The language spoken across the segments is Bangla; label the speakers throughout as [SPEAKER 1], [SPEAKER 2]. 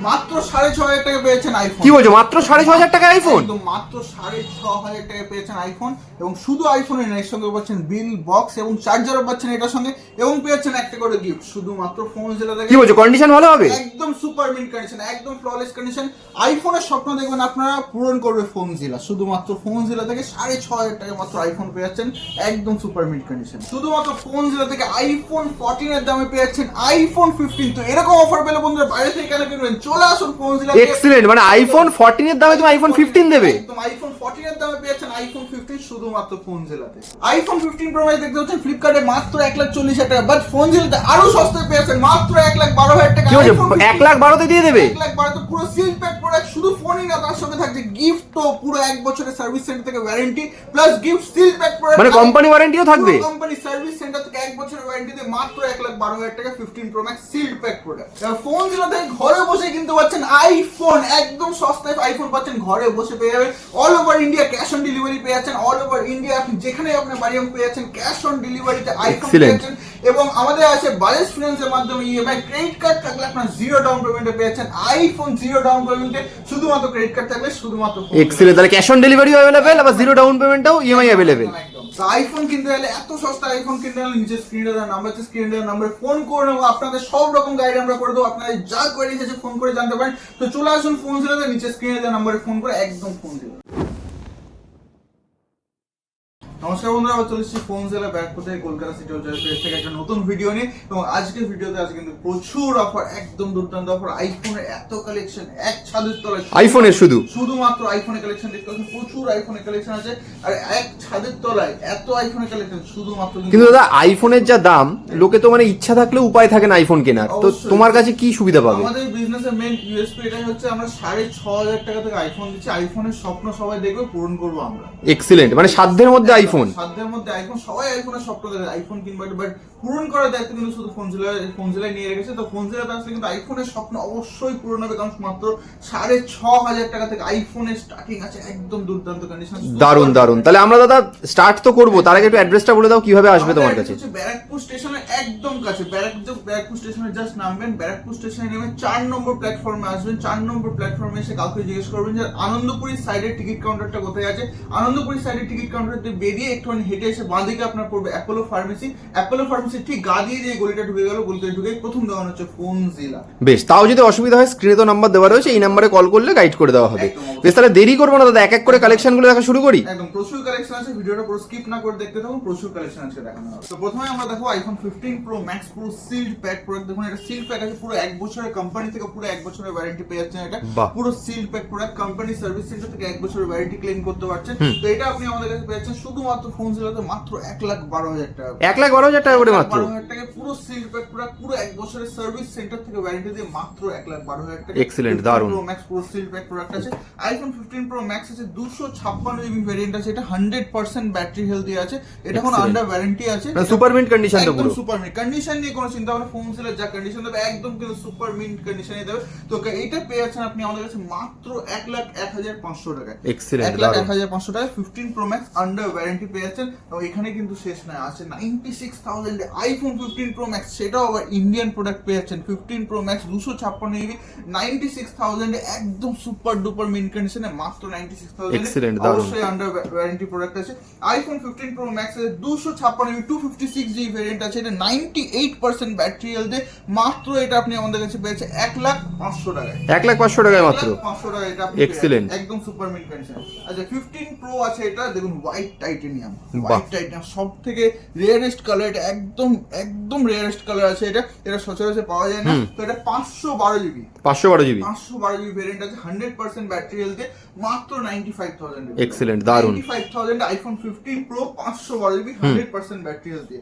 [SPEAKER 1] মাত্র সাড়ে ছ হাজার টাকা পেয়েছেন আইফোন
[SPEAKER 2] কি বলছো মাত্র সাড়ে ছ হাজার টাকা আইফোন
[SPEAKER 1] একদম মাত্র সাড়ে ছ হাজার টাকা পেয়েছেন আইফোন এবং শুধু আইফোনের এর সঙ্গে পাচ্ছেন বিল বক্স এবং চার্জারও পাচ্ছেন এটার সঙ্গে এবং পেয়েছেন একটা করে গিফট শুধুমাত্র ফোন জেলা থেকে
[SPEAKER 2] কি বলছো কন্ডিশন ভালো হবে?
[SPEAKER 1] একদম সুপার মিন্ট কন্ডিশন একদম ফ্ললেস কন্ডিশন আইফোনের স্বপ্ন দেখবেন আপনারা পূরণ করবে ফোন জেলা শুধুমাত্র ফোন জেলা থেকে সাড়ে ছ হাজার টাকা মাত্র আইফোন পেয়ে যাচ্ছেন একদম সুপার মিন্ট কন্ডিশন শুধুমাত্র ফোন জেলা থেকে আইফোন ফোরটিন এর দামে পেয়ে যাচ্ছেন আইফোন ফিফটিন তো এরকম অফার পেলে বন্ধুরা বাইরে থেকে কেন কিনবেন? চলে আসুন ফোন
[SPEAKER 2] এক্সিলেন্ট মানে আইফোন ফোরটিন এর দামে তুমি আইফোন ফিফটিন দেবে।
[SPEAKER 1] একদম আইফোন 14 এর দামে পেয়েছেন আইফোন 15 শুধুমাত্র ফোন জেলাতে। আইফোন 15 প্রো ম্যাক্স দেখতে হচ্ছে ফ্লিপকার্টে মাত্র 1 লাখ 40 হাজার টাকা বাট ফোন জেলাতে আরও সস্তায় পেয়েছেন মাত্র 1 লাখ 12 হাজার টাকা।
[SPEAKER 2] কি বলছো
[SPEAKER 1] iPhone 15
[SPEAKER 2] এক লাখ দিয়ে দেবে?
[SPEAKER 1] এক লাখ বারোতে পুরো সিল প্যাক প্রোডাক্ট শুধু ফোনই না তার সঙ্গে থাকছে গিফট তো পুরো এক বছরের সার্ভিস সেন্টার থেকে warranty plus gift seal pack product
[SPEAKER 2] মানে কোম্পানি ওয়ারেন্টিও থাকবে?
[SPEAKER 1] কোম্পানি সার্ভিস সেন্টার থেকে এক বছরের ওয়ারেন্টি দিয়ে মাত্র এক লাখ বারো হাজার টাকা fifteen Pro Max seal pack product phone জেলাতে ঘরে বসে কিনতে পাচ্ছেন আইফোন একদম সস্তায় আইফোন পাচ্ছেন ঘরে বসে পেয়ে যাবেন। All over India cash on delivery পেয়ে যাচ্ছেন। অল ওভার ইন্ডিয়া আপনি যেখানে আপনার বাড়ি আপনি পেয়ে যাচ্ছেন ক্যাশ অন ডেলিভারিতে আইফোন পেয়ে যাচ্ছেন। এবং আমাদের আছে বাজাজ ফিনান্সের মাধ্যমে ইএমআই ক্রেডিট কার্ড থাকলে আপনার জিরো ডাউন পেমেন্টে পেয়ে যাচ্ছেন। আইফোন জিরো ডাউন পেমেন্টে শুধুমাত্র ক্রেডিট কার্ড থাকলে শুধুমাত্র
[SPEAKER 2] এক্সিলেন্ট তাহলে ক্যাশ অন ডেলিভারি অ্যাভেলেবেল আবার জিরো ডাউন পেমেন্টও ইএমআই অ্যাভেলেবেল
[SPEAKER 1] আইফোন কিনতে গেলে এত সস্তা আইফোন কিনতে গেলে নিচের স্ক্রিনে দেওয়া নাম্বার আছে স্ক্রিনে দেওয়া নাম্বারে ফোন করে নেব। আপনাদের সব রকম গাইড আমরা করে দেবো। আপনাদের যা কোয়ারি আছে ফোন করে জানতে পারেন। তো চলে আসুন ফোন জেলাতে নিচে স্ক্রিনে দেওয়া নাম্বারে ফোন করে, একদম ফোন জেলা নমস্কার বন্ধুরা আবার চলে এসেছি ফোন জেলা ব্যারাকপুর থেকে কলকাতা সিটি হল পেজ থেকে একটা নতুন ভিডিও নিয়ে। এবং আজকের ভিডিওতে আছে কিন্তু প্রচুর অফার একদম দুর্দান্ত অফার আইফোনের এত কালেকশন এক ছাদের তলায়
[SPEAKER 2] আইফোনের শুধু?
[SPEAKER 1] শুধুমাত্র আইফোনের কালেকশন দেখতে পাচ্ছেন। প্রচুর আইফোনের কালেকশন আছে। আর এক ছাদের তলায় এত আইফোনের কালেকশন শুধুমাত্র
[SPEAKER 2] কিন্তু দাদা আইফোনের যা দাম লোকে তো মানে ইচ্ছা থাকলে উপায় থাকে না আইফোন কেনার। তো তোমার কাছে কি সুবিধা পাবে?
[SPEAKER 1] আমাদের বিজনেসের মেন ইউএসপি এটাই হচ্ছে আমরা সাড়ে ছ হাজার টাকা থেকে আইফোন দিচ্ছি। আইফোনের স্বপ্ন সবাই দেখবে পূরণ করব আমরা।
[SPEAKER 2] এক্সিলেন্ট মানে সাধ্যের মধ্যে আইফোন
[SPEAKER 1] সাধ্যের মধ্যে আইফোন সবাই আইফোনের স্বপ্ন দেখে আইফোন কিনবে বাট পূরণ করার দায়িত্ব কিন্তু শুধু ফোন জেলায় ফোন জেলায় নিয়ে রেখেছে। তো ফোন জেলাতে আসলে কিন্তু আইফোনের স্বপ্ন অবশ্যই পূরণ হবে কারণ মাত্র সাড়ে ছ হাজার টাকা থেকে আইফোনের স্টার্টিং আছে একদম দুর্দান্ত কন্ডিশন
[SPEAKER 2] দারুণ দারুণ তাহলে আমরা দাদা স্টার্ট তো করব তার আগে একটু অ্যাড্রেসটা বলে দাও কীভাবে আসবে তোমার কাছে?
[SPEAKER 1] ব্যারাকপুর স্টেশনের একদম কাছে। ব্যারাক ব্যারাকপুর স্টেশনে জাস্ট নামবেন ব্যারাকপুর স্টেশনে নেমে চার নম্বর প্ল্যাটফর্মে আসবেন। চার নম্বর প্ল্যাটফর্মে এসে কাউকে জিজ্ঞেস করবেন যে আনন্দপুরি সাইডের টিকিট কাউন্টারটা কোথায় আছে? আনন্দপুরি সাইডের টিকিট কাউন্টার একটুখানি হেঁটে এসে বাঁদিকে আপনার পড়বে অ্যাপোলো ফার্মেসি অ্যাপোলো ফার্মেসি ঠিক গা দিয়ে গলিটা ঢুকে গেল গলিতে ঢুকে প্রথম দোকান হচ্ছে ফোন জিলা
[SPEAKER 2] বেশ তাও যদি অসুবিধা হয় স্ক্রিনে তো নাম্বার দেওয়া রয়েছে এই নাম্বারে কল করলে গাইড করে দেওয়া হবে। বেশ তাহলে দেরি করব না দাদা এক এক করে কালেকশনগুলো দেখা শুরু করি।
[SPEAKER 1] একদম প্রচুর কালেকশন আছে ভিডিওটা পুরো স্কিপ না করে দেখতে থাকুন প্রচুর কালেকশন আছে দেখানো হবে। তো প্রথমে আমরা দেখো আইফোন 15 প্রো ম্যাক্স পুরো সিল্ড প্যাক প্রোডাক্ট দেখুন এটা সিল্ড প্যাক আছে পুরো এক বছরের কোম্পানি থেকে পুরো এক বছরের ওয়ারেন্টি পেয়ে যাচ্ছেন এটা। পুরো sealed pack product company service centre থেকে এক বছরের ওয়ারেন্টি ক্লেম করতে পারছেন। তো এটা আপনি আমাদের কাছে পেয়েছেন শুধুমাত্র ফোন জেলাতে মাত্র এক লাখ বারো হাজার টাকা
[SPEAKER 2] এক লাখ বারো হাজার টাকা করে মাত্র?
[SPEAKER 1] বারো হাজার টাকা পুরো সিল্ড প্যাক প্রোডাক্ট পুরো এক বছরের সার্ভিস সেন্টার থেকে ওয়ারেন্টি দিয়ে মাত্র এক লাখ বারো হাজার টাকা।
[SPEAKER 2] Excellent, দারুণ।
[SPEAKER 1] প্রো ম্যাক্স পুরো সিল্ড প্যাক প্রোডাক্ট আছে। আইফোন ফিফটিন প্রো ম্যাক্স আছে দুশো ছাপ্পান্ন জিবি ভেরিয়েন্ট আছে এটা হান্ড্রেড পার্সেন্ট ব্যাটারি হেলদি আছে। এটা এখন আন্ডার ওয়ারেন্টি আছে।
[SPEAKER 2] সুপার মিন্ট কন্ডিশন তো পুরো।
[SPEAKER 1] সুপার মিন্ট কন্ডিশন নিয়ে কোনো চিন্তা ভাবনা ফোন সেলের যা কন্ডিশন দেবে একদম কিন্তু সুপার মিন্ট কন্ডিশনে দেবে। তো এইটা পেয়ে যাচ্ছেন আপনি আমাদের কাছে মাত্র এক লাখ এক হাজার পাঁচশো
[SPEAKER 2] Excellent,
[SPEAKER 1] এক লাখ এক হাজার পাঁচশো টাকায় fifteen Pro Max under warranty পেয়ে যাচ্ছেন এবং এখানে কিন্তু শেষ নয় আছে ninety six thousand iPhone fifteen Pro Max সেটাও আবার ইন্ডিয়ান প্রোডাক্ট পেয়ে যাচ্ছেন ফিফটিন প্রো ম্যাক্স দুশো ছাপ্পান্ন জিবি নাইনটি সিক্স থাউজেন্ড একদম সুপার ডুপার মিন কন্ডিশনে মাত্র নাইনটি সিক্স থাউজেন্ড অবশ্যই আন্ডার ওয়ারেন্টি প্রোডাক্ট আছে। আইফোন ফিফটিন প্রো ম্যাক্স এর দুশো ছাপ্পান্ন GB two fifty six GB variant আছে। এটা নাইনটি এইট পার্সেন্ট ব্যাটারি হেলথে মাত্র এটা আপনি আমাদের কাছে পেয়েছে এক লাখ পাঁচশো টাকায়।
[SPEAKER 2] এক লাখ পাঁচশো টাকায় মাত্র।
[SPEAKER 1] পাঁচশো টাকা এটা যাবেন। একদম সুপার মিড কন্ডিশন আচ্ছা ফিফটিন প্রো আছে এটা দেখুন হোয়াইট টাইটেনিয়াম
[SPEAKER 2] বাহ।
[SPEAKER 1] হোয়াইট টাইটেনিয়াম সব থেকে রেয়ারেস্ট কালার এটা একদম একদম রেয়ারেস্ট কালার আছে এটা। এটা সচরাচর পাওয়া যায় না। তো এটা পাঁচশো বারো জিবি
[SPEAKER 2] পাঁচশো বারো জিবি
[SPEAKER 1] পাঁচশো বারো জিবি ভেরিয়েন্ট আছে হান্ড্রেড পার্সেন্ট ব্যাটারি হেলথে মাত্র নাইনটি ফাইভ থাউজেন্ড
[SPEAKER 2] দারুণ।
[SPEAKER 1] Ninety five thousand iPhone fifteen Pro পাঁচশো বারো জিবি হান্ড্রেড পার্সেন্ট ব্যাটারি হেলথে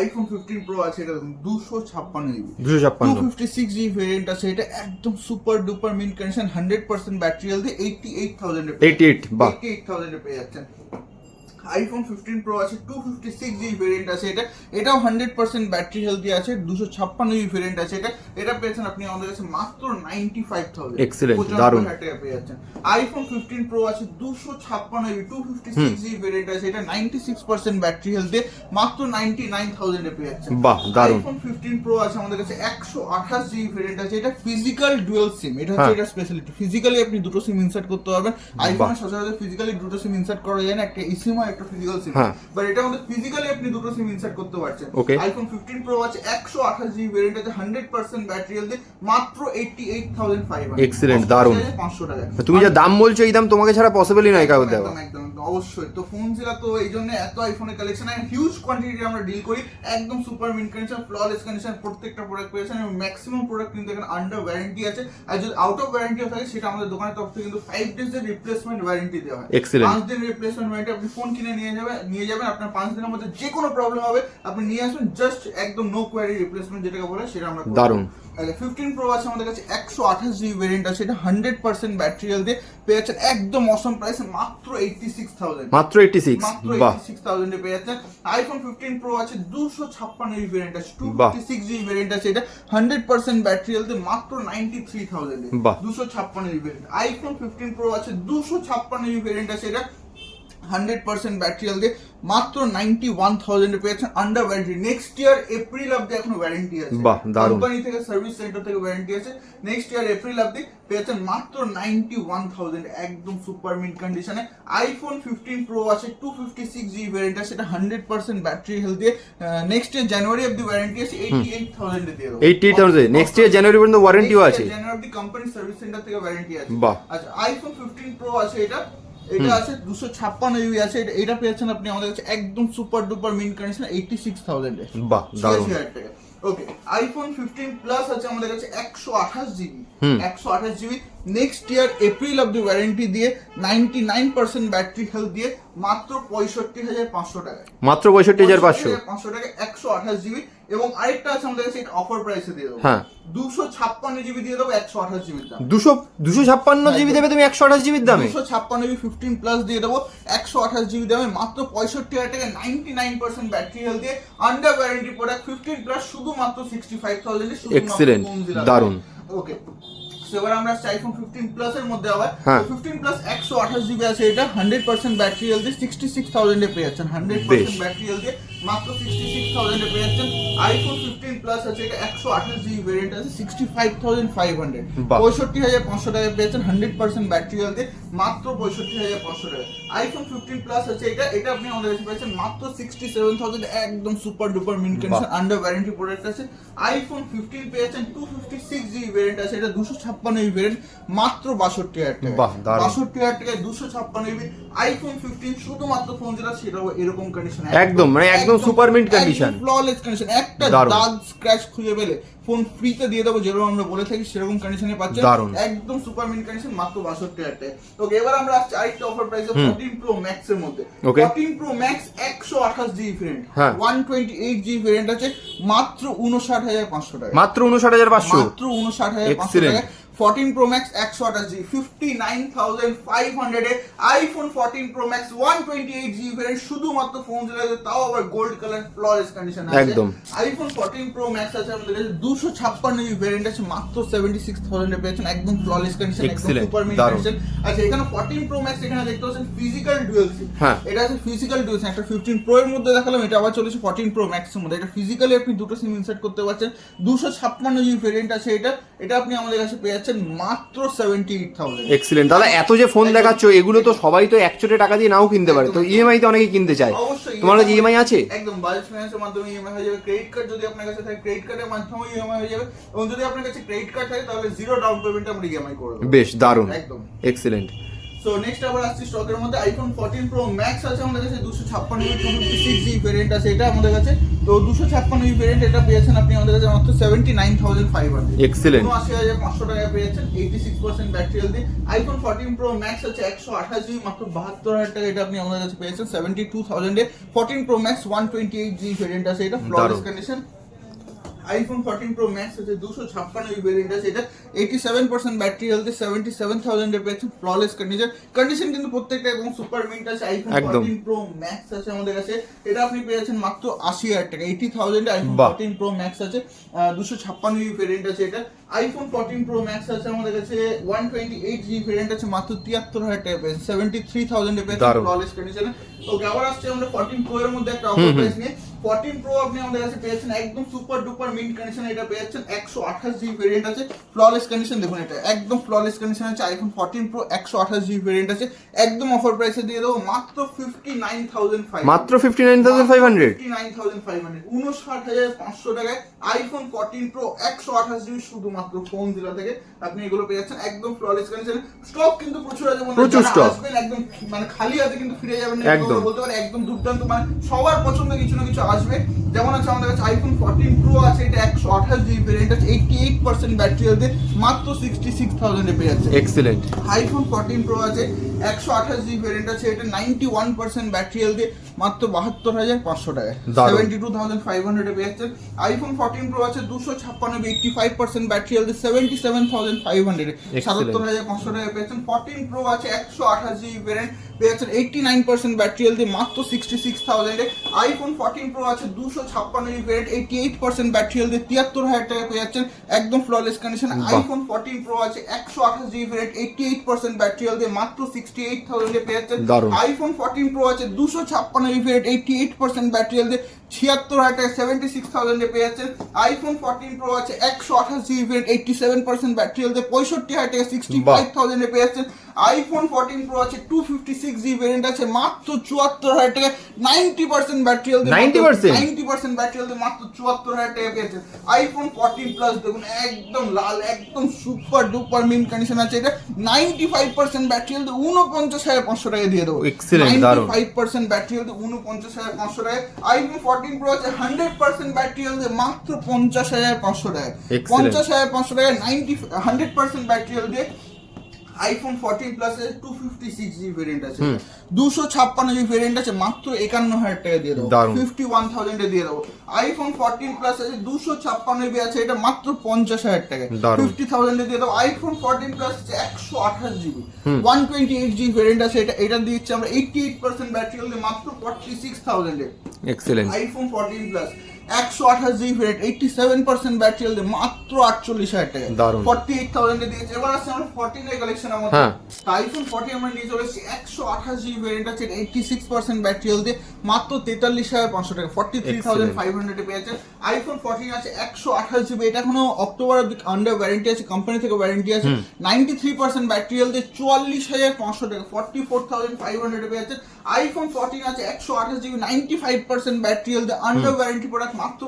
[SPEAKER 1] আইফোন ফিফটিন প্রো আছে এটা দুশো ছাপ্পান্ন জিবি
[SPEAKER 2] দুশো
[SPEAKER 1] টু
[SPEAKER 2] ছাপ্পান্ন
[SPEAKER 1] ফিফটি সিক্স জি ভেরিয়েন্ট আছে এটা একদম super duper mint condition hundred percent battery হেলথে eighty eight thousand
[SPEAKER 2] eighty eight
[SPEAKER 1] eighty eight থাউজেন্ডে পেয়ে যাচ্ছেন। আইফোন ফিফটিন প্রো আছে two fifty six G variant আছে এটা এটাও হান্ড্রেড পার্সেন্ট ব্যাটারি হেলদি আছে দুশো ছাপ্পান্ন জি ভেরিয়েন্ট আছে এটা এটা পেয়েছেন আপনি আমাদের কাছে মাত্র নাইনটি ফাইভ থাউজেন্ড
[SPEAKER 2] দারুণ।
[SPEAKER 1] পেয়ে যাচ্ছেন আইফোন ফিফটিন প্রো আছে দুশো ছাপ্পান্ন GB two fifty six G variant আছে এটা ninety six percent battery health দিয়ে মাত্র নাইনটি নাইন থাউজেন্ডে পেয়ে যাচ্ছেন
[SPEAKER 2] বাহ, দারুণ।
[SPEAKER 1] আইফোন ফিফটিন প্রো আছে আমাদের কাছে একশো আঠাশ জিবি ভেরিয়েন্ট আছে এটা ফিজিক্যাল ডুয়েল সিম এটা হচ্ছে
[SPEAKER 2] হ্যাঁ।
[SPEAKER 1] এটা স্পেশালিটি ফিজিক্যালি আপনি দুটো সিম ইনসার্ট করতে পারবেন। আইফোনের সচরাচর ফিজিক্যালি দুটো সিম ইনসার্ট করা যায় না একটা ইসিম একটা ফিজিক্যাল সিম। বাট এটা আমাদের ফিজিক্যালি আপনি দুটো সিম ইনসার্ট করতে পারছেন. আইফোন ফিফটিন প্রো আছে একশো আঠাশ জিবি ভেরিয়েন্ট আছে হান্ড্রেড পার্সেন্ট ব্যাটারি হেলথ মাত্র eighty eight thousand five
[SPEAKER 2] Excellent, দারুণ
[SPEAKER 1] পাঁচশো টাকা।
[SPEAKER 2] তুমি যা দাম বলছো এই দাম তোমাকে ছাড়া পসিবলই নয় কাউ দেওয়া।
[SPEAKER 1] একদম, অবশ্যই। তো ফোন ছিল তো এই জন্য এত আইফোনের কালেকশন হিউজ কোয়ান্টিটি আমরা ডিল করি। একদম super mint condition flawless condition প্রত্যেকটা প্রোডাক্ট পেয়েছেন এবং ম্যাক্সিমাম প্রোডাক্ট কিন্তু এখানে আন্ডার ওয়ারেন্টি আছে। আর যদি আউট অফ ওয়ারেন্টি থাকে সেটা আমাদের দোকানের তরফ থেকে কিন্তু ফাইভ ডেজ এর রিপ্লেসমেন্ট ওয়ারেন্টি দেওয়া হয়. পাঁচ দিন রিপ্লেসমেন্ট ওয়ারেন্টি আপনি ফোন কিনে নিয়ে যাবেন নিয়ে যাবেন আপনার পাঁচ দিনের মধ্যে যে কোনো প্রবলেম হবে আপনি নিয়ে আসবেন জাস্ট একদম নো কোয়ারি রিপ্লেসমেন্ট যেটাকে বলে সেটা আমরা
[SPEAKER 2] দারুণ।
[SPEAKER 1] ফিফটিন প্রো আছে আমাদের কাছে একশো আঠাশ জিবি ভেরিয়েন্ট আছে এটা হান্ড্রেড পার্সেন্ট ব্যাটারি হেলথ দিয়ে পেয়ে যাচ্ছেন একদম অসম প্রাইসে মাত্র এইটটি সিক্স থাউজেন্ড
[SPEAKER 2] মাত্র এইটটি সিক্স
[SPEAKER 1] মাত্র সিক্স থাউজেন্ডে পেয়ে যাচ্ছেন। আইফোন ফিফটিন প্রো আছে দুশো ছাপ্পান্ন জিবি ভেরিয়েন্ট আছে two. Fifty six GB variant আছে এটা হান্ড্রেড পার্সেন্ট ব্যাটারি হেলথ মাত্র নাইনটি থ্রি থাউজেন্ডে। দুশো ছাপ্পান্ন GB variant iPhone fifteen Pro আছে দুশো ছাপ্পান্ন জিবি ভেরিয়েন্ট আছে এটা হান্ড্রেড পার্সেন্ট ব্যাটারি হেলথ মাত্র নাইনটি ওয়ান থাউজেন্ডে পেয়েছেন under warranty next year April অব্দি এখনও ওয়ারেন্টি আছে।
[SPEAKER 2] বাহ, দারুণ।
[SPEAKER 1] কোম্পানি থেকে সার্ভিস সেন্টার থেকে ওয়ারেন্টি আছে। নেক্সট ইয়ার এপ্রিল অব্দি পেয়েছেন মাত্র নাইনটি ওয়ান থাউজেন্ড একদম সুপার মিড কন্ডিশনে আইফোন ফিফটিন প্রো আছে two fifty six G variant আছে সেটা হান্ড্রেড পার্সেন্ট ব্যাটারি হেলথ দিয়ে নেক্সট ইয়ার জানুয়ারি অব্দি ওয়ারেন্টি আছে এইটি এইট থাউজেন্ডে দিয়ে দেবো।
[SPEAKER 2] Eighty thousand next year January পর্যন্ত ওয়ারেন্টিও আছে।
[SPEAKER 1] জানুয়ারি অব্দি কোম্পানি সার্ভিস সেন্টার থেকে ওয়ারেন্টি আছে।
[SPEAKER 2] বাহ।
[SPEAKER 1] আচ্ছা আইফোন ফিফটিন প্রো আছে এটা। এটা আছে দুশো ছাপ্পান্ন ইউ আছে। এটা এটা পেয়েছেন আপনি আমাদের কাছে একদম super duper mint condition eighty six থাউজেন্ডে
[SPEAKER 2] বাহ দারুণ।
[SPEAKER 1] ওকে আইফোন ফিফটিন প্লাস আছে আমাদের কাছে একশো আঠাশ জিবি একশো আঠাশ জিবি নেক্সট ইয়ার এপ্রিল অব্দি ওয়ারেন্টি দিয়ে ninety nine percent battery health দিয়ে মাত্র পঁয়ষট্টি হাজার পাঁচশো টাকায়।
[SPEAKER 2] মাত্র পঁয়ষট্টি হাজার পাঁচশো।
[SPEAKER 1] পাঁচশো টাকা একশো আঠাশ জিবি। এবং আরেকটা আছে আমাদের কাছে অফার প্রাইসে দিয়ে দেবো।
[SPEAKER 2] হ্যাঁ।
[SPEAKER 1] দুশো ছাপ্পান্ন জিবি দিয়ে দেবো একশো আঠাশ জিবির দাম।
[SPEAKER 2] দুশো দুশো ছাপ্পান্ন জিবি দেবে তুমি একশো আঠাশ জিবির দামে?
[SPEAKER 1] দুশো ছাপ্পান্ন জিবি ফিফটিন প্লাস দিয়ে দেবো একশো আঠাশ জিবি দামে। মাত্র পঁয়ষট্টি হাজার টাকা ninety nine percent battery health দিয়ে under warranty product fifteen plus শুধুমাত্র সিক্সটি ফাইভ থাউজেন্ড
[SPEAKER 2] Excellent, দারুণ।
[SPEAKER 1] ওকে এবার আমরা আসছি আইফোন ফিফটিন প্লাস এর মধ্যে আবার।
[SPEAKER 2] হ্যাঁ।
[SPEAKER 1] ফিফটিন প্লাস একশো আঠাশ জিবি আছে এটা হান্ড্রেড পার্সেন্ট ব্যাটারি হেলথ দিয়ে সিক্সটি সিক্স থাউজেন্ডে পেয়ে যাচ্ছেন হান্ড্রেড পার্সেন্ট ব্যাটারি হেলথ দিয়ে মাত্র সিক্সটি সিক্স থাউজেন্ডে পেয়ে যাচ্ছেন। আইফোন ফিফটিন প্লাস আছে একশো আঠাশ জিবি ভেরিয়েন্ট আছে sixty five thousand five hundred পঁয়ষট্টি হাজার পাঁচশো টাকায় পেয়েছেন হান্ড্রেড পার্সেন্ট ব্যাটারি হেলথে মাত্র পঁয়ষট্টি হাজার পাঁচশো টাকা। আইফোন ফিফটিন প্লাস আছে এটা এটা আপনি আমাদের কাছে পেয়েছেন মাত্র সিক্সটি সেভেন থাউজেন্ড একদম super duper mint condition under warranty product আছে। আইফোন ফিফটিন পেয়েছেন two fifty six GB variant আছে এটা দুশো ছাপ্পান্ন জিবি ভেরিয়েন্ট মাত্র বাষট্টি হাজার টাকা। বাষট্টি হাজার টাকায় দুশো ছাপ্পান্ন জিবি আইফোন ফিফটিন শুধুমাত্র ফোন যেটা সেটা এরকম কন্ডিশন
[SPEAKER 2] একদম, মানে একদম super mint condition।
[SPEAKER 1] Flawless condition একটা দাগ স্ক্র্যাচ খুঁজে পেলে ফোন ফ্রিতে দিয়ে দেবো যেরকম আমরা বলে থাকি সেরকম কন্ডিশনে পাচ্ছেন। একদম সুপার মিন কন্ডিশন মাত্র বাষট্টি হাজার টাকা ওকে এবার আমরা আসছি আরেকটা অফার প্রাইসে। ফোরটিন প্রো ম্যাক্স এর মধ্যে. ফোরটিন প্রো ম্যাক্স একশো আঠাশ GB variant. One twenty eight GB variant আছে মাত্র উনষাট হাজার পাঁচশো টাকা
[SPEAKER 2] মাত্র উনষাট হাজার পাঁচশো
[SPEAKER 1] মাত্র উনষাট হাজার পাঁচশো. টাকা ফোরটিন প্রো ম্যাক্স একশো আঠাশ G fifty nine thousand five হান্ড্রেডে iPhone fourteen pro max one twenty eight G variant শুধুমাত্র ফোন চালাতে তাও আবার গোল্ড কালার ফ্ললেস কন্ডিশন আছে
[SPEAKER 2] একদম।
[SPEAKER 1] আইফোন ফোরটিন প্রো ম্যাক্স আছে আমাদের কাছে দুশো ছাপ্পান্ন জি ভেরিয়েন্ট আছে মাত্র সেভেন্টি সিক্স থাউজেন্ডে পেয়েছেন একদম ফ্ললেস কন্ডিশন একদম সুপার মিন। কন্ডিশন আচ্ছা এখানে ফোরটিন প্রো ম্যাক্স এখানে দেখতে পাচ্ছেন ফিজিক্যাল ডুয়েল সিম
[SPEAKER 2] হ্যাঁ।
[SPEAKER 1] এটা আছে ফিজিক্যাল ডুয়েল সিম একটা ফিফটিন প্রো এর মধ্যে দেখালাম এটা আবার চলেছে ফোরটিন প্রো ম্যাক্স এর মধ্যে এটা ফিজিক্যালি আপনি দুটো সিম ইনসার্ট করতে পারছেন দুশো ছাপ্পান্ন জিবি ভেরিয়েন্ট আছে এটা এটা আপনি আমাদের কাছে পেয়ে যাচ্ছেন মাত্র সেভেন্টি এইট থাউজেন্ড
[SPEAKER 2] এক্সিলেন্ট দাদা এত যে ফোন দেখাচ্ছ এগুলো তো সবাই তো একচোটে টাকা দিয়ে নাও কিনতে পারে। তো ইএমআই তে অনেকে কিনতে চায়।
[SPEAKER 1] অবশ্যই
[SPEAKER 2] তোমার কাছে ইএমআই আছে?
[SPEAKER 1] একদম বাজাজ ফাইন্যান্সের মাধ্যমে ইএমআই হয়ে যাবে। ক্রেডিট কার্ড যদি আপনার কাছে থাকে ক্রেডিট কার্ডের মাধ্যমে ইএমআই হয়ে যাবে। এবং যদি আপনার কাছে ক্রেডিট কার্ড থাকে তাহলে জিরো ডাউন পেমেন্টে আমরা ইএমআই করে দেবো।
[SPEAKER 2] বেশ দারুণ।
[SPEAKER 1] একদম।
[SPEAKER 2] এক্সিলেন্ট
[SPEAKER 1] সো নেক্সট আবার আসছি স্টকের মধ্যে আইফোন ফোরটিন প্রো ম্যাক্স আছে আমাদের কাছে দুশো ছাপ্পান্ন two fifty six G variant আছে এটা আমাদের কাছে। তো দুশো ছাপ্পান্ন জি ভেরিয়েন্ট এটা পেয়েছেন আপনি আমাদের কাছে মাত্র seventy nine thousand five hundred
[SPEAKER 2] Excellent.
[SPEAKER 1] আশি হাজার পাঁচশো টাকায় পেয়েছেন eighty six percent battery healthy iPhone fourteen pro max আছে একশো আঠাশ জি মাত্র বাহাত্তর হাজার টাকা এটা আপনি আমাদের কাছে পেয়েছেন seventy two থাউজেন্ডে fourteen pro max one twenty eight G variant আছে এটা
[SPEAKER 2] দারুণ।
[SPEAKER 1] Condition iPhone fourteen pro max আছে দুশো ছাপ্পান্ন জিবি আছে এটা এইটি সেভেন পার্সেন্ট ব্যাটারি হেলথে সেভেন্টি সেভেন থাউজেন্ডের পেয়েছে ফ্ললেস কন্ডিশন কন্ডিশন কিন্তু প্রত্যেকটা এবং সুপার মিন্ট আছে আইফোন। ফোরটিন প্রো ম্যাক্স আছে আমাদের কাছে এটা আপনি পেয়েছেন মাত্র আশি হাজার টাকা eighty thousand iPhone. Fourteen pro max আছে দুশো ছাপ্পান্ন জিবি ভেরিয়েন্ট আছে এটা আইফোন ফোরটিন প্রো ম্যাক্স আছে আমাদের কাছে one twenty eight GB variant আছে মাত্র তিয়াত্তর হাজার টাকা পেয়েছে সেভেন্টি থ্রি থাউজেন্ডে পেয়েছে। ফ্ললেস কন্ডিশনে ওকে আবার আসছে আমরা ফোরটিন প্রো এর মধ্যে একটা অফার নিয়ে ফোরটিন প্রো আপনি আমাদের কাছে পেয়েছেন একদম সুপার ডুপার মিন্ট কন্ডিশন এটা পেয়েছেন একশো আঠাশ জিবি ভেরিয়েন্ট আছে। ফ্ললেস কন্ডিশন দেখুন এটা একদম ফ্ললেস কন্ডিশন আছে আইফোন ফোরটিন প্রো একশো আঠাশ জিবি ভেরিয়েন্ট আছে। একদম অফার প্রাইসে দিয়ে দেবো মাত্র ফিফটি নাইন থাউজেন্ড ফাইভ
[SPEAKER 2] মাত্র fifty nine thousand five hundred
[SPEAKER 1] উনষাট হাজার পাঁচশো টাকায় আইফোন ফোরটিন প্রো একশো আঠাশ জিবি শুধুমাত্র ফোন জেলা থেকে আপনি এগুলো পেয়ে যাচ্ছেন একদম ফ্ললেস কন্ডিশন স্টক কিন্তু প্রচুর আছে
[SPEAKER 2] প্রচুর।
[SPEAKER 1] আসবেন একদম মানে খালি হাতে কিন্তু ফিরে যাবেন না
[SPEAKER 2] একদম।
[SPEAKER 1] বলতে পারে একদম দুর্দান্ত মানে সবার পছন্দ কিছু না কিছু আসবে। যেমন আছে আমাদের কাছে আইফোন ফোরটিন প্রো আছে এটা একশো আঠাশ জিবি ভেরিয়েন্ট আছে এইটি এইট পার্সেন্ট ব্যাটারি হেলথে মাত্র সিক্সটি সিক্স থাউজেন্ডে পেয়ে যাচ্ছে।
[SPEAKER 2] এক্সিলেন্ট
[SPEAKER 1] আইফোন ফোরটিন প্রো আছে একশো আঠাশ জিবি ভেরিয়েন্ট আছে এটা নাইনটি ওয়ান পার্সেন্ট ব্যাটারি হেলথে মাত্র বাহাত্তর হাজার পাঁচশো টাকায়। সেভেন্টি টু থাউজেন্ড ফাইভ হান্ড্রেডে পেয়ে যাচ্ছেন আইফোন ফোরটিন প্রো আছে দুশো ছাপ্পান্ন এইটটি ফাইভ পার্সেন্ট ব্যাটারি হেলথে সেভেন্টি সেভেন থাউজেন্ড ফাইভ হান্ড্রেডে সাতাত্তর হাজার পাঁচশো টাকায় পেয়েছেন ফোরটিন প্রো আছে একশো আঠাশ জিবি ভেরিয়েন্ট পেয়ে যাচ্ছেন eighty nine percent battery healthy মাত্র সিক্সটি সিক্স থাউজেন্ডে আইফোন ফোরটিন প্রো আছে দুশো ছাপ্পান্ন GB variant eighty eight percent battery healthy তিয়াত্তর হাজার টাকা পেয়ে যাচ্ছেন। একদম flawless condition iPhone fourteen pro আছে একশো আঠাশ GB variant eighty eight percent battery healthy মাত্র সিক্সটি এইট থাউজেন্ডে পেয়ে যাচ্ছেন। আইফোন ফোরটিন প্রো আছে দুশো ছাপ্পান্ন GB variant eighty eight percent battery হেলথে ছিয়াত্তর হাজার সেভেন্টি সিক্স থাউজেন্ডে পেয়ে যাচ্ছেন আইফোন ফোরটিন প্রো আছে একশো আঠাশ GB eighty seven percent battery হেলথে পঁয়ষট্টি হাজার টাকা সিক্সটি ফাইভ থাউজেন্ডে পেয়ে যাচ্ছেন আইফোন ফোরটিন প্রো আছে two fifty six GB variant আছে মাত্র চুয়াত্তর হাজার টাকা নাইনটি পার্সেন্ট ব্যাটারি হেলথে
[SPEAKER 2] 90%
[SPEAKER 1] নাইনটি পার্সেন্ট ব্যাটারি হেলথে মাত্র চুয়াত্তর হাজার টাকা পেয়েছেন আইফোন ফোরটিন প্লাস দেখুন একদম লাল একদম সুপার ডুপার মিন কন্ডিশন আছে এটা। নাইনটি ফাইভ পার্সেন্ট ব্যাটারি হেলথে উনপঞ্চাশ হাজার পাঁচশো টাকা দিয়ে দেবো।
[SPEAKER 2] দারুণ।
[SPEAKER 1] ফাইভ পার্সেন্ট ব্যাটারি হেলথে উনপঞ্চাশ হাজার পাঁচশো টাকা আইফোন ফোরটিন প্রো আছে হান্ড্রেড পার্সেন্ট ব্যাটারি হেলথে মাত্র পঞ্চাশ হাজার পাঁচশো টাকা. পঞ্চাশ হাজার পাঁচশো টাকা নাইনটি হান্ড্রেড পার্সেন্ট ব্যাটারি হেলথে আইফোন ফোরটিন প্লাস এর two fifty six GB variant আছে দুশো ছাপ্পান্ন জিবি ভেরিয়েন্ট আছে মাত্র একান্ন হাজার টাকা দিয়ে দেবো। ফিফটি ওয়ান থাউজেন্ডে দিয়ে দেবো। আইফোন ফোরটিন প্লাস আছে দুশো ছাপ্পান্ন জিবি আছে এটা মাত্র পঞ্চাশ হাজার টাকা। ফিফটি থাউজেন্ডে দিয়ে দেবো। আইফোন ফোরটিন প্লাস আছে একশো আঠাশ GB one twenty eight GB variant আছে এটা এটা দিচ্ছি আমরা। এইটটি এইট পার্সেন্ট ব্যাটারি হলে মাত্র ফর্টি সিক্স থাউজেন্ডে
[SPEAKER 2] এক্সিলেন্ট
[SPEAKER 1] আইফোন ফোরটিন প্লাস একশো আঠাশ GB variant eighty seven percent battery হেলথে মাত্র আটচল্লিশ হাজার টাকা। ফর্টি এইট থাউজেন্ডে দিয়েছে। এবার আসছে আমরা ফোরটিন এর কালেকশন আমাদের। আইফোন ফোরটিন আমরা নিয়ে চলে এসেছি। একশো আঠাশ জিবি ভেরিয়েন্ট আছে এইটটি সিক্স পার্সেন্ট ব্যাটারি হেলথে মাত্র তেতাল্লিশ হাজার পাঁচশো টাকা। ফর্টি থ্রি থাউজেন্ড ফাইভ হান্ড্রেডে পেয়েছে। আইফোন ফোরটিন আছে একশো আঠাশ জিবি এটা এখনও অক্টোবর অব্দি আন্ডার ওয়ারেন্টি আছে কোম্পানি থেকে ওয়ারেন্টি আছে। নাইনটি থ্রি পার্সেন্ট ব্যাটারি হেলথে চুয়াল্লিশ হাজার পাঁচশো টাকা। ফর্টি ফোর থাউজেন্ড ফাইভ হান্ড্রেডে পেয়েছে। আইফোন ফোরটিন আছে একশো আঠাশ GB ninety five percent battery হেলথে under warranty product মাত্র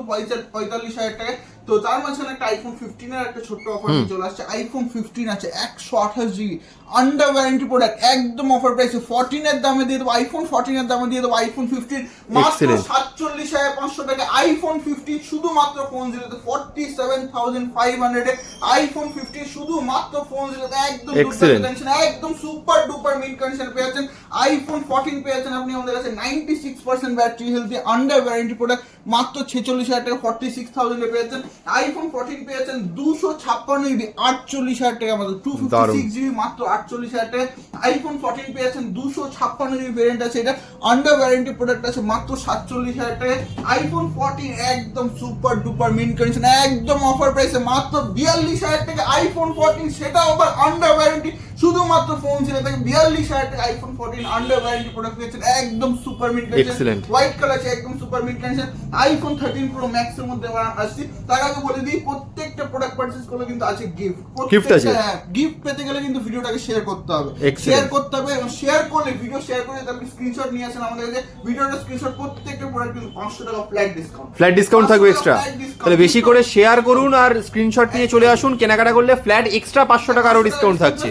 [SPEAKER 1] পঁয়তাল্লিশ হাজার টাকায়। তো তার মাঝখানে একটা আইফোন ফিফটিনের একটা ছোট্ট অফার চলে আসছে। আইফোন ফিফটিন আছে একশো আঠাশ জিবি আন্ডার ওয়ারেন্টি প্রোডাক্ট একদম অফার প্রাইসে ফোরটিনের দামে দিয়ে দেবো আইফোন ফোরটিনের দামে দিয়ে দেবো আইফোন ফিফটিন মাত্র সাতচল্লিশ হাজার পাঁচশো টাকা। আইফোন ফিফটি শুধুমাত্র ফোন জিরোতে ফর্টি সেভেন থাউজেন্ড ফাইভ হান্ড্রেডে আইফোন ফিফটি শুধুমাত্র ফোন জিরোতে একদম কন্ডিশন একদম সুপার ডুপার মিড কন্ডিশন পেয়েছেন। আইফোন ফোরটিন পেয়েছেন আপনি আমাদের কাছে ninety six percent battery healthy under warranty product মাত্র ছেচল্লিশ হাজার টাকা ফর্টি সিক্স থাউজেন্ডে পেয়েছেন। আইফোন ফোরটিন পেয়েছেন দুশো ছাপ্পান্ন জিবি আটচল্লিশ হাজার টাকা মাত্র টু ফিফটি। সিক্স জিবি মাত্র আটচল্লিশ হাজার টাকা আইফোন ফোরটিন পেয়েছেন দুশো ছাপ্পান্ন জিবি ভেরিয়েন্ট আছে। এটা আন্ডার ওয়ারেন্টি প্রোডাক্ট আছে মাত্র সাতচল্লিশ হাজার টাকা আইফোন ফোরটিন একদম সুপার ডুপার মিন কন্ডিশন একদম অফার প্রাইসে মাত্র বিয়াল্লিশ হাজার টাকা আইফোন ফোরটিন সেটা আবার আন্ডার ওয়ারেন্টি শুধুমাত্র ফোন ছিল থেকে বিয়াল্লিশ হাজার টাকা iPhone fourteen under warranty product পেয়েছেন একদম super mint condition white colour আছে একদম super mint condition iPhone thirteen pro max এর মধ্যে আসছি। তার আগে বলে দিই প্রত্যেকটা প্রোডাক্ট পারচেজ করলে কিন্তু আছে গিফট
[SPEAKER 2] Gift আছে?
[SPEAKER 1] গিফট পেতে গেলে কিন্তু ভিডিওটাকে শেয়ার করতে হবে। শেয়ার করতে হবে এবং শেয়ার করলে ভিডিও শেয়ার করে আপনি স্ক্রিনশট নিয়ে আসেন আমাদের কাছে। ভিডিওটা স্ক্রিনশট প্রত্যেকটা প্রোডাক্ট কিন্তু পাঁচশো টাকা ফ্ল্যাট ডিসকাউন্ট
[SPEAKER 2] ফ্ল্যাট ডিসকাউন্ট থাকবে এক্সট্রা তাহলে বেশি করে শেয়ার করুন আর স্ক্রিনশট নিয়ে চলে আসুন। কেনাকাটা করলে ফ্ল্যাট এক্সট্রা পাঁচশো টাকা আরও ডিসকাউন্ট থাকছে।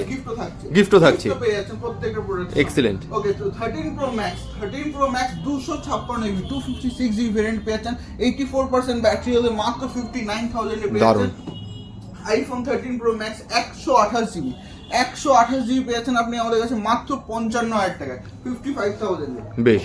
[SPEAKER 1] গিফটও থাকছে।
[SPEAKER 2] Excellent.
[SPEAKER 1] ওকে তো 13 pro max 13 pro max 256 GB 256 GB variant পেয়েছেন 84% ব্যাটারি হলে মাত্র 59000 এ পেয়েছেন iPhone 13 pro max 128 GB 128 GB পেয়েছেন আপনি আমাদের কাছে মাত্র 55000 টাকা 55000 এ
[SPEAKER 2] বেশ।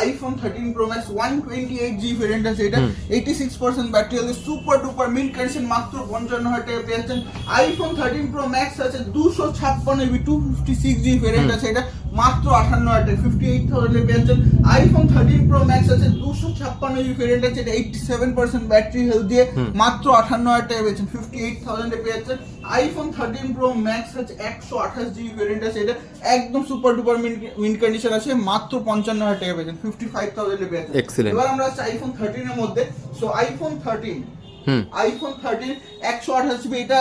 [SPEAKER 1] IPhone thirteen pro max one twenty eight G variant আছে এটা এইটি সিক্স পার্সেন্ট ব্যাটারি আছে সুপার ডুপার মিন্ট কন্ডিশন মাত্র পঞ্চান্ন হাজার টাকা পেয়ে যাচ্ছেন আইফোন থার্টিন প্রো ম্যাক্স আছে দুশো ছাপ্পান্ন GB two fifty six G variant আছে এটা মাত্র আঠান্ন হাজার টাকা ফিফটি এইট থাউজেন্ডে পেয়ে যাচ্ছেন আইফোন থার্টিন প্রো ম্যাক্স আছে দুশো ছাপ্পান্ন জিবি ভেরিয়েন্ট আছে এটা eighty seven percent battery health দিয়ে মাত্র আঠান্ন হাজার টাকা পেয়েছেন ফিফটি এইট থাউজেন্ডে পেয়ে যাচ্ছেন আইফোন থার্টিন প্রো ম্যাক্স হচ্ছে একশো আঠাশ জিবি ভেরিয়েন্ট আছে এটা একদম সুপার ডুপার মিন কন্ডিশন আছে মাত্র পঞ্চান্ন হাজার টাকা পেয়েছেন ফিফটি ফাইভ থাউজেন্ড পেয়েছেন। এবার আমরা আসছি আইফোন থার্টিনের মধ্যে so iPhone thirteen iPhone thirteen একশো আঠাশ জিবি এটা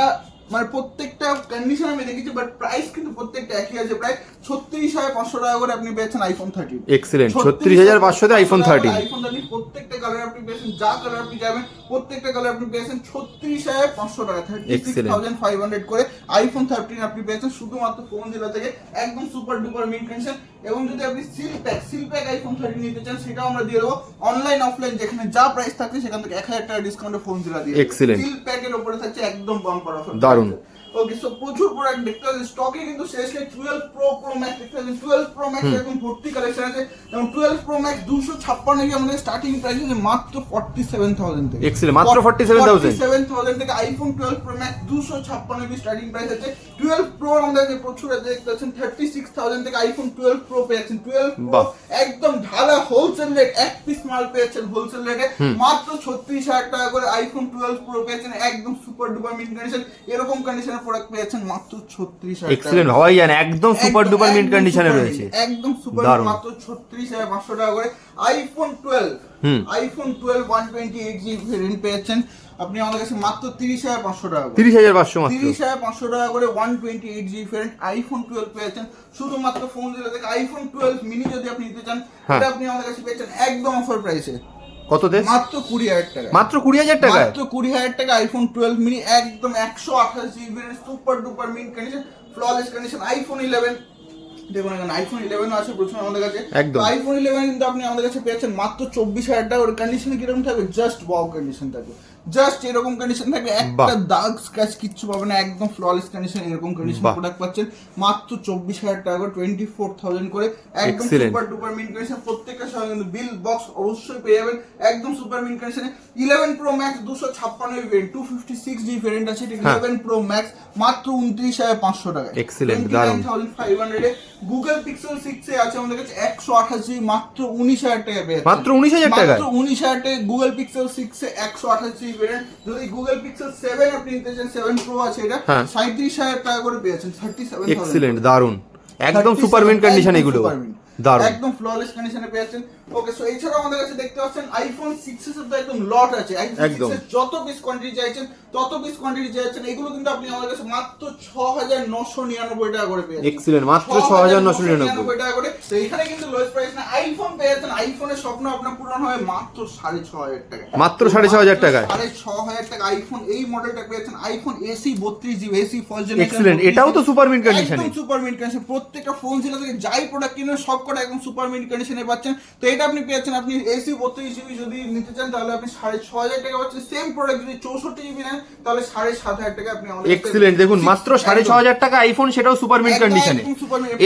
[SPEAKER 1] মানে প্রত্যেকটা কন্ডিশন আমি দেখেছি বাট প্রাইস কিন্তু প্রত্যেকটা একই আছে। প্রায় ছত্রিশ হাজার পাঁচশো টাকা করে আপনি পেয়েছেন আইফোন থার্টিন
[SPEAKER 2] এক্সিলেন্ট ছত্রিশ হাজার পাঁচশোতে আইফোন থার্টিন
[SPEAKER 1] আইফোন থার্টিন প্রত্যেকটা কালার আপনি পেয়েছেন যা কালার আপনি যাবেন প্রত্যেকটা কালার আপনি পেয়েছেন ছত্রিশ হাজার পাঁচশো টাকা থার্টি. থাউজেন্ড ফাইভ হান্ড্রেড করে আইফোন থার্টিন আপনি পেয়েছেন শুধুমাত্র ফোন জেলা থেকে একদম সুপার ডুপার মিন কন্ডিশন এবং যদি আপনি seal pack seal pack iPhone thirteen নিতে চান সেটাও আমরা দিয়ে দেবো। অনলাইন অফলাইন যেখানে যা প্রাইস থাকছে সেখান থেকে এক হাজার টাকা ডিসকাউন্টে ফোন জেলা দিয়ে
[SPEAKER 2] Excellent.
[SPEAKER 1] সিল প্যাকের উপরে থাকছে একদম বাম্পার অফার
[SPEAKER 2] দারুণ।
[SPEAKER 1] ওকে সো প্রচুর প্রোডাক্ট দেখতে স্টকে কিন্তু শেষ নেই টুয়েলভ প্রো প্রো ম্যাক্স দেখতে টুয়েলভ প্রো ম্যাক্স এরকম ভর্তি কালেকশন আছে। এবং টুয়েলভ প্রো ম্যাক্স দুশো ছাপ্পান্ন কি আমাদের স্টার্টিং প্রাইস আছে মাত্র ফর্টি সেভেন থাউজেন্ড থেকে।
[SPEAKER 2] Excellent, মাত্র 47,000
[SPEAKER 1] সেভেন থাউজেন্ড থেকে আইফোন টুয়েলভ প্রো ম্যাক্স দুশো ছাপ্পান্ন কি স্টার্টিং প্রাইস আছে। টুয়েলভ প্রো আমাদের কাছে প্রচুর আছে দেখতে পাচ্ছেন। থার্টি সিক্স থাউজেন্ড থেকে iPhone twelve pro twelve pro একদম ঢালা হোলসেল রেট এক পিস মাল পেয়েছেন হোলসেল রেটে মাত্র ছত্রিশ হাজার টাকা করে আইফোন টুয়েলভ প্রো পেয়েছেন একদম সুপার ডুপার মিন কন্ডিশন এরকম কন্ডিশনের প্রোডাক্ট পেয়েছেন মাত্র ছত্রিশ হাজার
[SPEAKER 2] এক্সিলেন্ট ভাবাই জান একদম সুপার ডুপার মিন্ট কন্ডিশনে রয়েছে।
[SPEAKER 1] একদম সুপার মাত্র ছত্রিশ হাজার পাঁচশো টাকা করে। আইফোন টুয়েলভ
[SPEAKER 2] হুম।
[SPEAKER 1] IPhone twelve one twenty eight G variant পেয়েছেন। আপনি আমাদের কাছে মাত্র তিরিশ হাজার পাঁচশো টাকা করে।
[SPEAKER 2] তিরিশ হাজার পাঁচশো মাত্র।
[SPEAKER 1] তিরিশ হাজার পাঁচশো টাকা করে one twenty eight G variant iPhone twelve পেয়েছেন। শুধুমাত্র ফোন দিলে থেকে আইফোন টুয়েলভ মিনি যদি আপনি নিতে চান
[SPEAKER 2] হ্যাঁ।
[SPEAKER 1] এটা আপনি আমাদের কাছে পেয়েছেন একদম অফার প্রাইসে
[SPEAKER 2] কততে?
[SPEAKER 1] মাত্র কুড়ি হাজার টাকা।
[SPEAKER 2] মাত্র কুড়ি হাজার টাকা?
[SPEAKER 1] মাত্র কুড়ি হাজার টাকা আইফোন টুয়েলভ মিনি একদম একশো আঠাশ GB super duper mint condition flawless condition iPhone eleven দেখুন এখন আইফোন ইলেভেন আছে প্রচুর আমাদের কাছে।
[SPEAKER 2] একদম।
[SPEAKER 1] আইফোন ইলেভেন কিন্তু আপনি আমাদের কাছে পেয়েছেন মাত্র চব্বিশ হাজার টাকা। ওর কন্ডিশন কীরকম থাকবে? জাস্ট ওয়াও কন্ডিশন থাকবে। জাস্ট এরকম কন্ডিশন থাকবে একটা দাগ স্ক্র্যাচ কিচ্ছু পাবে না একদম ফ্ললেস কন্ডিশন এরকম কন্ডিশন প্রোডাক্ট পাচ্ছেন মাত্র চব্বিশ হাজার টাকা করে টোয়েন্টি ফোর থাউজেন্ড করে একদম সুপার ডুপার মিন কন্ডিশন প্রত্যেকটা সঙ্গে কিন্তু বিল বক্স অবশ্যই পেয়ে যাবেন একদম সুপার মিন কন্ডিশনে ইলেভেন প্রো ম্যাক্স দুশো ছাপ্পান্ন variant two fifty six G variant আছে। ইলেভেন প্রো ম্যাক্স মাত্র উনত্রিশ হাজার পাঁচশো টাকা
[SPEAKER 2] Excellent, দারুণ।
[SPEAKER 1] থাউজেন্ড ফাইভ হান্ড্রেডে গুগল পিক্সেল সিক্স এ আছে আমাদের কাছে একশো আঠাশ জি মাত্র উনিশ হাজার টাকা পেয়ে।
[SPEAKER 2] মাত্র 19,000 টাকায়?
[SPEAKER 1] মাত্র উনিশ হাজার টাকা গুগল পিক্সেল সিক্স এ একশো আঠাশ জি ভেরিয়েন্ট যদি গুগল পিক্সেল সেভেন আপনি নিতে চান সেভেন প্রো আছে এটা
[SPEAKER 2] হ্যাঁ।
[SPEAKER 1] সাঁত্রিশ হাজার টাকা করে পেয়েছেন থার্টি সেভেন
[SPEAKER 2] এক্সিলেন্ট দারুণ একদম সুপারমেন্ট কন্ডিশন এগুলো। দারুণ।
[SPEAKER 1] একদম ফ্ললেস কন্ডিশনে পেয়েছেন ওকে সো এছাড়াও আমাদের কাছে দেখতে পাচ্ছেন আইফোন 6 এর তো একদম লট আছে। আইফোন
[SPEAKER 2] একদম।
[SPEAKER 1] 6 যত পিস কোয়ান্টিটি চাইছেন তত পিস কোয়ান্টিটি চাইছেন এগুলো কিন্তু আপনি আমাদের কাছে মাত্র 6999 টাকা করে পেয়েছেন
[SPEAKER 2] Excellent, মাত্র 6,999
[SPEAKER 1] টাকা করে। তো এখানে কিন্তু লোয়েস্ট প্রাইস না আইফোন পেয়ে যাচ্ছেন। আইফোনের স্বপ্ন আপনার পূরণ হবে মাত্র 6500 টাকা
[SPEAKER 2] মাত্র 6500 টাকায়।
[SPEAKER 1] সাড়ে ছ হাজার টাকা আইফোন এই মডেলটা পেয়েছেন আইফোন এসি বত্রিশ জিবি এসি ফার্স্ট
[SPEAKER 2] Excellent, এটাও তো mint condition এ।
[SPEAKER 1] একদম সুপার মিন্ট কন্ডিশন প্রত্যেকটা ফোন ছিল থেকে যাই প্রোডাক্ট কিনবেন সব কটা একদম সুপার মিড কন্ডিশনে পাচ্ছেন তো এটা আপনি পেয়েছেন আপনি এসি বত্রিশ জিবি যদি নিতে চান তাহলে আপনি সাড়ে ছ হাজার টাকা পাচ্ছেন। সেম প্রোডাক্ট যদি চৌষট্টি জিবি নেন তাহলে সাড়ে সাত হাজার টাকা আপনি
[SPEAKER 2] এক্সিলেন্ট দেখুন মাত্র সাড়ে ছ হাজার টাকা আইফোন সেটাও সুপার
[SPEAKER 1] মিড
[SPEAKER 2] কন্ডিশনে।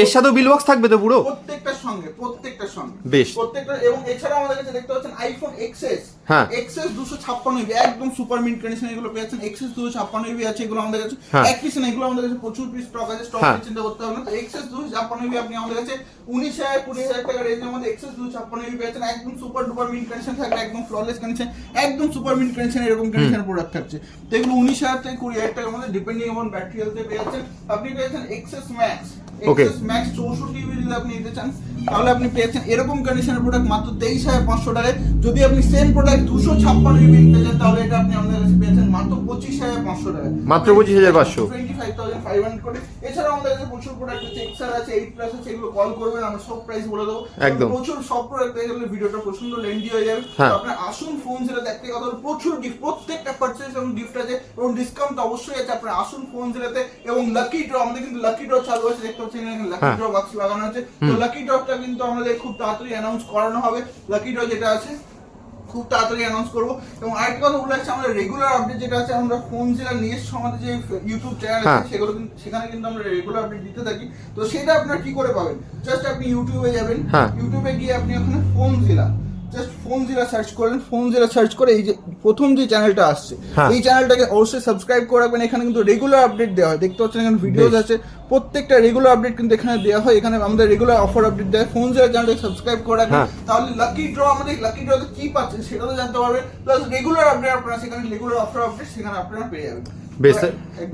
[SPEAKER 2] এর সাথে বিল বক্স থাকবে তো পুরো?
[SPEAKER 1] প্রত্যেকটার সঙ্গে প্রত্যেকটার সঙ্গে।
[SPEAKER 2] বেশ।
[SPEAKER 1] প্রত্যেকটা এবং এছাড়া আমাদের কাছে দেখতে পাচ্ছেন আইফোন এক্সএস
[SPEAKER 2] হ্যাঁ।
[SPEAKER 1] এক্সএস দুশো ছাপ্পান্ন একদম সুপার মিন্ট কন্ডিশন এগুলো পেয়েছেন এক্সএস দুশো ছাপ্পান্ন আছে এগুলো আমাদের কাছে। এক পিস না এগুলো আমাদের কাছে প্রচুর পিস স্টক আছে স্টক
[SPEAKER 2] হ্যাঁ।
[SPEAKER 1] চিন্তা করতে হবে না। এক্সএস দুশো ছাপ্পান্ন আপনি আমাদের কাছে উনিশ হাজার কুড়ি হাজার টাকা রেঞ্জের মধ্যে এক্সএস দুশো ছাপ্পান্ন পেয়েছেন একদম সুপার ডুপার মিন্ট কন্ডিশন থাকবে একদম ফ্ললেস কন্ডিশন একদম সুপার মিন্ট কন্ডিশন এরকম কন্ডিশনের প্রোডাক্ট থাকছে। তো এগুলো উনিশ হাজার থেকে কুড়ি হাজার টাকার মধ্যে ডিপেন্ডিং অন ব্যাটারি হেলথে পেয়ে যাচ্ছেন। আপনি পেয়েছেন এক্সএস ম্যাক্স এক্সএস ম্যাক্স চৌষট্টি যদি আপনি নিতে চান তাহলে আপনি পেয়েছেন এরকম কন্ডিশনের প্রোডাক্ট মাত্র তেইশ হাজার পাঁচশো টাকায়। যদি আপনি সেম প্রোডাক্ট দুশো ছাপ্পান্ন জিবি নিতে চান তাহলে এটা আপনি আমাদের কাছে পেয়েছেন মাত্র পঁচিশ হাজার পাঁচশো টাকায়।
[SPEAKER 2] মাত্র 25,500
[SPEAKER 1] twenty five thousand five hundred করে। এছাড়াও আমাদের কাছে প্রচুর প্রোডাক্ট আছে এক্সার আছে এইট প্লাস আছে এগুলো কল করবেন আমরা সব প্রাইস বলে দেবো।
[SPEAKER 2] একদম।
[SPEAKER 1] প্রচুর সব প্রোডাক্ট পেয়ে গেলে ভিডিওটা প্রচণ্ড লেন্দি হয়ে যাবে।
[SPEAKER 2] হ্যাঁ।
[SPEAKER 1] আপনার আসুন ফোন যেটা দেখতে কথা প্রচুর গিফট প্রত্যেকটা পার্চেস এবং গিফট আছে এবং ডিসকাউন্ট অবশ্যই আছে আপনার আসুন ফোন জেলাতে এবং লাকি ড্র আমাদের কিন্তু লাকি ড্র চালু আছে দেখতে পাচ্ছেন এখানে লাকি
[SPEAKER 2] হ্যাঁ।
[SPEAKER 1] ড্র বাক্স লাগানো আছে তো লাকি ড্রটা কিন্তু আমাদের খুব তাড়াতাড়ি অ্যানাউন্স করানো হবে। লাকি ড্র যেটা আছে খুব তাড়াতাড়ি অ্যানাউন্স করব। এবং আরেকটা কথা বলে আমাদের রেগুলার আপডেট যেটা আছে আমরা ফোন জেলা নিয়ে এসছি আমাদের যে ইউটিউব চ্যানেল
[SPEAKER 2] হ্যাঁ।
[SPEAKER 1] আছে সেগুলো কিন্তু সেখানে কিন্তু আমরা রেগুলার আপডেট দিতে থাকি। তো সেটা আপনার কি করে পাবেন? জাস্ট আপনি ইউটিউবে যাবেন।
[SPEAKER 2] হ্যাঁ।
[SPEAKER 1] ইউটিউবে গিয়ে আপনি ওখানে ফোন জেলা জাস্ট ফোন জেলা সার্চ করলেন ফোন জেলা সার্চ করে এই যে প্রথম যে চ্যানেলটা আসছে
[SPEAKER 2] হ্যাঁ।
[SPEAKER 1] এই চ্যানেলটাকে অবশ্যই সাবস্ক্রাইব করে রাখবেন। এখানে কিন্তু রেগুলার আপডেট দেওয়া হয়। দেখতে পাচ্ছেন এখানে ভিডিওস আছে। প্রত্যেকটা রেগুলার আপডেট কিন্তু এখানে দেওয়া হয়। এখানে আমাদের রেগুলার অফার আপডেট দেয় ফোন জেলা চ্যানেলটাকে সাবস্ক্রাইব করে রাখবেন।
[SPEAKER 2] হ্যাঁ।
[SPEAKER 1] তাহলে লাকি ড্র আমাদের লাকি ড্রতে কি পাচ্ছেন সেটা তো জানতে পারবেন। প্লাস রেগুলার আপডেট আপনারা সেখানে রেগুলার অফার আপডেট সেখানে আপনারা পেয়ে যাবেন।
[SPEAKER 2] বেশ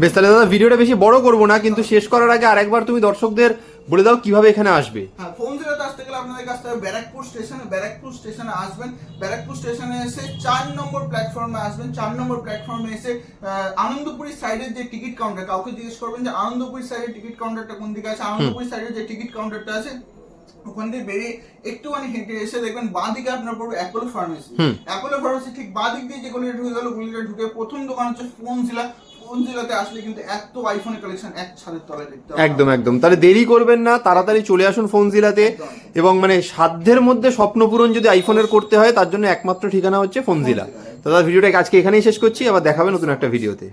[SPEAKER 2] বেশ তাহলে দাদা ভিডিওটা বেশি বড় করব না কিন্তু শেষ করার আগে আরেকবার তুমি দর্শকদের বলে দাও কীভাবে এখানে আসবে।
[SPEAKER 1] হ্যাঁ ফোন জেলাতে আসতে গেলে আপনাদের কাছ থেকে ব্যারাকপুর স্টেশনে ব্যারাকপুর স্টেশনে আসবেন। ব্যারাকপুর স্টেশনে এসে চার নম্বর প্ল্যাটফর্মে আসবেন। চার নম্বর প্ল্যাটফর্মে এসে আনন্দপুরি সাইডের যে টিকিট কাউন্টার কাউকে জিজ্ঞেস করবেন যে আনন্দপুরি সাইডের টিকিট কাউন্টারটা কোন দিকে আছে? আনন্দপুরি সাইডের যে টিকিট কাউন্টারটা আছে ওখান থেকে বেরিয়ে একটুখানি হেঁটে এসে দেখবেন বাঁ দিকে আপনার পড়বে অ্যাপোলো ফার্মেসি অ্যাপোলো ফার্মেসি ঠিক বাঁ দিক দিয়ে যে গলিটা ঢুকে গেল গলিটা ঢুকে প্রথম দোকান হচ্ছে ফোন জেলা জায়গাতে আসলে কিন্তু এত আইফোনের কালেকশন এক ছাদের তলায় দেখতে পাবেন।
[SPEAKER 2] একদম একদম। তাহলে দেরি করবেন না তাড়াতাড়ি চলে আসুন ফোন জিলাতে। এবং মানে সাধ্যের মধ্যে স্বপ্ন পূরণ যদি আইফোনের করতে হয় তার জন্য একমাত্র ঠিকানা হচ্ছে ফোন জিলা। তো দাদা ভিডিওটা আজকে এখানেই শেষ করছি আবার দেখাবে নতুন একটা ভিডিওতে.